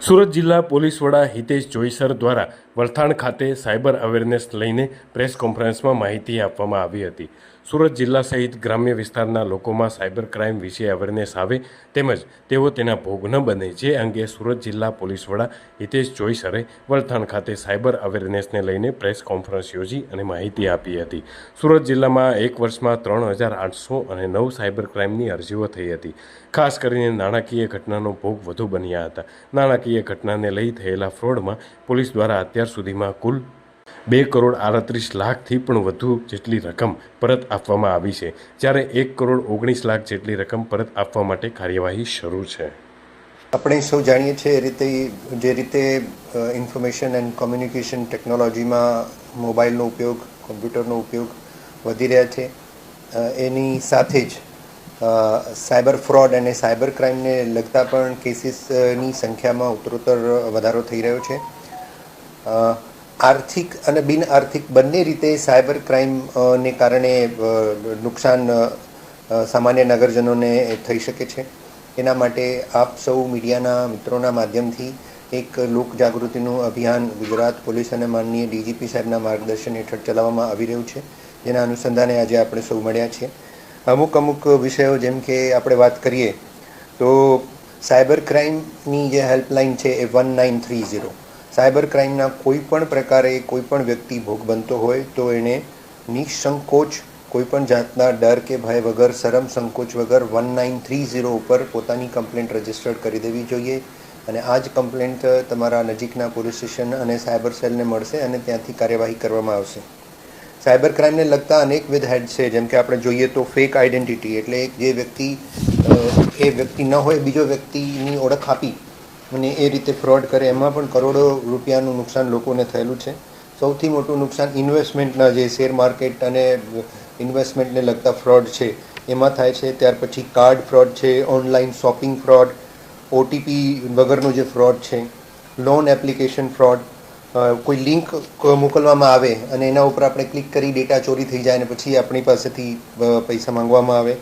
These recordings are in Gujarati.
સુરત જિલ્લા પોલીસ વડા હિતેશ જોઈસર દ્વારા વલથાણ ખાતે સાયબર અવેરનેસ લઈને પ્રેસ કોન્ફરન્સમાં માહિતી આપવામાં આવી હતી. સુરત જિલ્લા સહિત ગ્રામ્ય વિસ્તારના લોકોમાં સાયબર ક્રાઇમ વિશે અવેરનેસ આવે તેમજ તેઓ તેના ભોગ ન બને જે અંગે સુરત જિલ્લા પોલીસ વડા હિતેશ જોઈસરે વલથાણ ખાતે સાયબર અવેરનેસને લઈને પ્રેસ કોન્ફરન્સ યોજી અને માહિતી આપી હતી. સુરત જિલ્લામાં એક વર્ષમાં ત્રણ હજાર આઠસો અને નવ સાયબર ક્રાઇમની અરજીઓ થઈ હતી. ખાસ કરીને નાણાકીય ઘટનાનો ભોગ વધુ બન્યા હતા. નાણાકીય ઘટનાને લઈ થયેલા ફ્રોડમાં પોલીસ દ્વારા અત્યાર સુધીમાં કુલ બે કરોડ આડત્રીસ લાખથી પણ વધુ જેટલી રકમ પરત આપવામાં આવી છે, જ્યારે એક કરોડ ઓગણીસ લાખ જેટલી રકમ પરત આપવા માટે કાર્યવાહી શરૂ છે. આપણે સૌ જાણીએ છીએ એ રીતે જે રીતે ઇન્ફોર્મેશન એન્ડ કોમ્યુનિકેશન ટેકનોલોજીમાં મોબાઈલનો ઉપયોગ, કોમ્પ્યુટરનો ઉપયોગ વધી રહ્યા છે. એની સાથે જ સાયબર ફ્રોડ અને સાયબર ક્રાઇમને લગતા પણ કેસીસની સંખ્યામાં ઉત્તરોત્તર વધારો થઈ રહ્યો છે. આર્થિક અને બિન આર્થિક બંને રીતે સાયબર ક્રાઇમને કારણે નુકસાન સામાન્ય નગરજનોને થઈ શકે છે. એના માટે આપ સૌ મીડિયાના મિત્રોના માધ્યમથી એક લોક જાગૃતિનું અભિયાન ગુજરાત પોલીસ અને માનનીય ડીજીપી સાહેબના માર્ગદર્શન હેઠળ ચલાવવામાં આવી રહ્યું છે. જેના અનુસંધાને આજે આપણે સૌ મળ્યા છીએ. અમુક અમુક વિષયો જેમ કે આપણે વાત કરીએ, તો સાયબર ક્રાઇમની જે હેલ્પલાઇન છે એ one nine three zero. Cyber ક્રાઇમના કોઈ પણ પ્રકારે કોઈ પણ વ્યક્તિ ભોગ બનતો હોય તો એને નિસંકોચ કોઈ પણ જાતના ડર કે ભય વગર, શરમ સંકોચ વગર વન નાઇન થ્રી ઝીરો ઉપર પોતાની કમ્પ્લેન્ટ રજિસ્ટર્ડ કરી દેવી જોઈએ. અને આ જ કમ્પ્લેન્ટ તમારા નજીકના પોલીસ સ્ટેશન અને સાયબર સેલને મળશે અને ત્યાંથી કાર્યવાહી કરવામાં આવશે. સાયબર ક્રાઇમને લગતા અનેકવિધ હેડ છે. જેમ કે આપણે જોઈએ તો ફેક આઈડેન્ટિટી એટલે જે વ્યક્તિ એ વ્યક્તિ ન હોય, બીજો વ્યક્તિની ઓળખ આપી અને એ રીતે ફ્રોડ કરે, એમાં પણ કરોડો રૂપિયાનું નુકસાન લોકોને થયેલું છે. સૌથી મોટું નુકસાન ઇન્વેસ્ટમેન્ટના જે શેર માર્કેટ અને ઇન્વેસ્ટમેન્ટને લગતા ફ્રોડ છે, એમાં થાય છે. ત્યાર પછી કાર્ડ ફ્રોડ છે ઓનલાઈન શોપિંગ ફ્રોડ ઓટીપી વગરનું જે ફ્રોડ છે લોન એપ્લિકેશન ફ્રોડ કોઈ લિંક મોકલવામાં આવે અને એના ઉપર આપણે ક્લિક કરી ડેટા ચોરી થઈ જાય અને પછી આપણી પાસેથી પૈસા માંગવામાં આવે.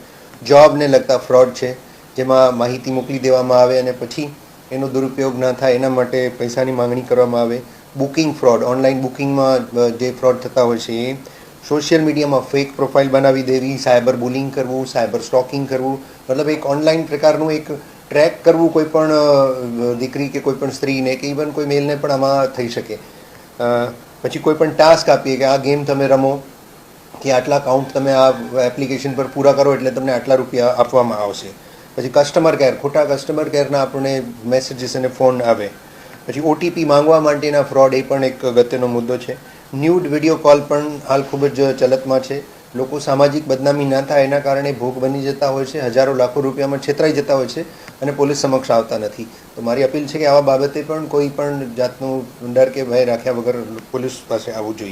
જોબને લગતા ફ્રોડ છે, જેમાં માહિતી મોકલી દેવામાં આવે અને પછી એનો દુરુપયોગ ના થાય, એના માટે પૈસાની માંગણી કરવામાં આવે. બુકિંગ ફ્રોડ, ઓનલાઈન બુકિંગમાં જે ફ્રોડ થતા હોય છે, એ સોશિયલ મીડિયામાં ફેક પ્રોફાઇલ બનાવી દેવી, સાયબર બુલિંગ કરવું, સાયબર સ્ટોકિંગ કરવું. મતલબ એક ઓનલાઈન પ્રકારનું એક ટ્રેક કરવું કોઈ પણ દીકરી કે કોઈ પણ સ્ત્રીને કે ઇવન કોઈ મેલને પણ આમાં થઈ શકે. પછી કોઈ પણ ટાસ્ક આપીએ કે આ ગેમ તમે રમો, કે આટલા કાઉન્ટ તમે આ એપ્લિકેશન પર પૂરા કરો એટલે તમને આટલા રૂપિયા આપવામાં આવશે. પછી કસ્ટમર કેર ખોટા કસ્ટમર કેરના આપણને મેસેજીસ અને ફોન આવે. પછી ઓટીપી માંગવા માટેના ફ્રોડ એ પણ એક અગત્યનો મુદ્દો છે. ન્યૂડ વીડિયો કોલ પણ હાલ ખૂબ જ ચલતમાં છે. લોકો સામાજિક બદનામી ના થાય એના કારણે ભોગ બની જતા હોય છે, હજારો લાખો રૂપિયામાં છેતરાઈ જતા હોય છે અને પોલીસ સમક્ષ આવતા નથી. તો મારી અપીલ છે કે આવા બાબતે પણ કોઈ પણ જાતનું ડર કે ભય રાખ્યા વગર પોલીસ પાસે આવવું જોઈએ.